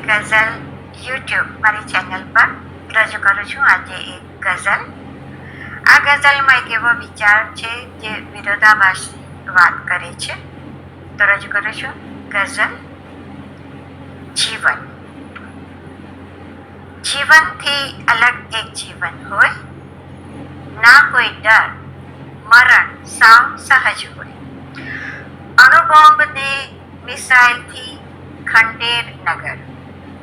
ગઝલ YouTube મારી channel પર રજૂ કરું છું. આજે એક ગઝલ. આ ગઝલમાં એક એવો વિચાર છે જે વિરોધાભાસી વાત કરે છે. તો રજૂ કરું છું. ગઝલ જીવન. જીવનથી અલગ એક જીવન હોય. ના કોઈ ડર, મરણ, સાવ સહજ હોય. અણુબોમ્બ ને મિસાઇલથી ખંડેર નગર.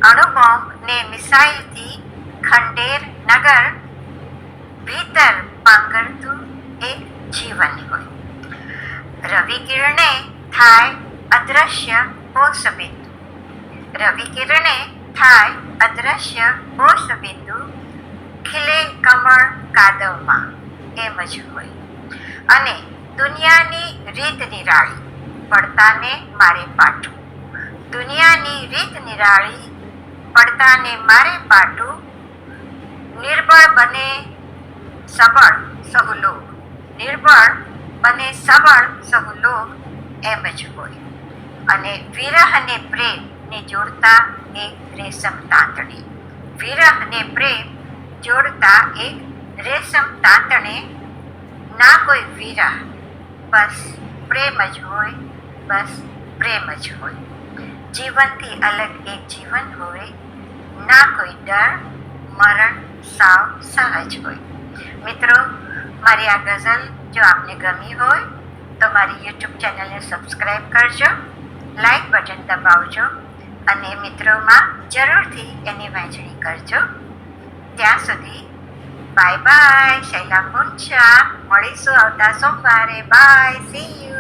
અણુબોમ્બ ને મિસાઇલથી ખંડેર નગર ભીતર પાંગરતું એક જીવન હોય. રવિ કિરણે થાય અદ્રશ્ય ઓસ રવિ કિરણે થાય અદ્રશ્ય ઓસ ખીલે કમળ કાદવમાં એમ જ હોય. અને દુનિયાની રીત નિરાળી પડતાને મારે પાઠવું. દુનિયાની રીત નિરાળી પડતાને મારે પાટું નિર્બળ બને સબળ સહુલો નિર્બળ બને સબળ સહુલો એમ જ હોય. અને વિરહ અને પ્રેમને જોડતા એક રેશમ તાંતણી. વિરહ અને પ્રેમ જોડતા એક રેશમ તાંતણે. ના કોઈ વિરહ, બસ પ્રેમ જ હોય, બસ પ્રેમ જ હોય. જીવનથી અલગ એક જીવન હોય ના મરણ સાવ સહજ હોય. મિત્રો, મારી આ ગઝલ જો આપને ગમી હોય, તો મારી યુટ્યુબ ચેનલને સબસ્ક્રાઈબ કરજો લાઈક બટન દબાવજો, અને મિત્રોમાં જરૂરથી એની વહેંચણી કરજો. ત્યાં સુધી બાય બાય, શૈલા મુંચા મળીશું આવતા સોમવારે. Bye see you